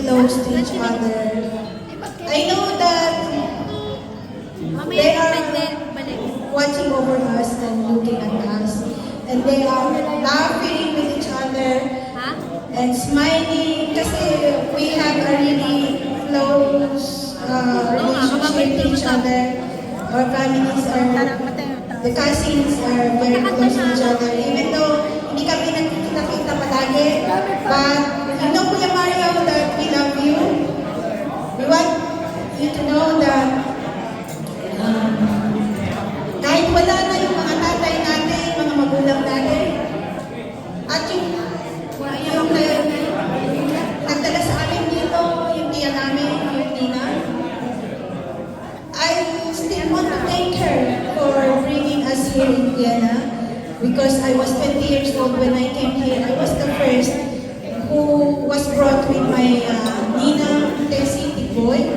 close to each other. I know that They are- watching over us and looking at us. And they are laughing with each other and smiling kasi we have a really close uh, relationship to each other. Our families are, the cousins are very close to each other. Even though hindi kami nagkikita-kita palagi, but you Kuya Mario, that we love you. We want you to know that um, kahit wala na yung mga tatay natin, mga magulang natin, at yung, yung na, nagdala sa amin dito, yung tiya namin, yung Nina, I still want to thank her for bringing us here in Vienna because I was 20 years old when I came here. I was the first who was brought with my uh, Nina, Tessie, Tiboy,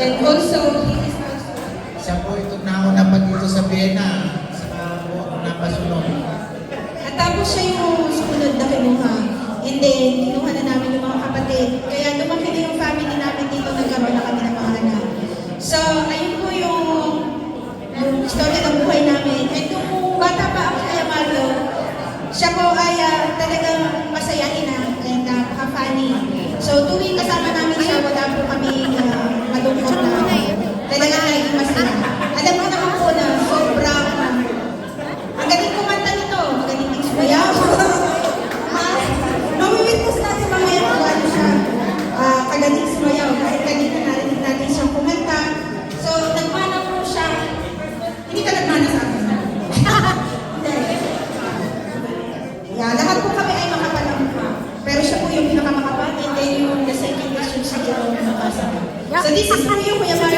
and also he is also Siya po itong nauna pa dito sa Vienna. Sa po napasunod. At tapos siya yung sumunod na kinuha. And then, kinuha So this is for you, Kuya Mario.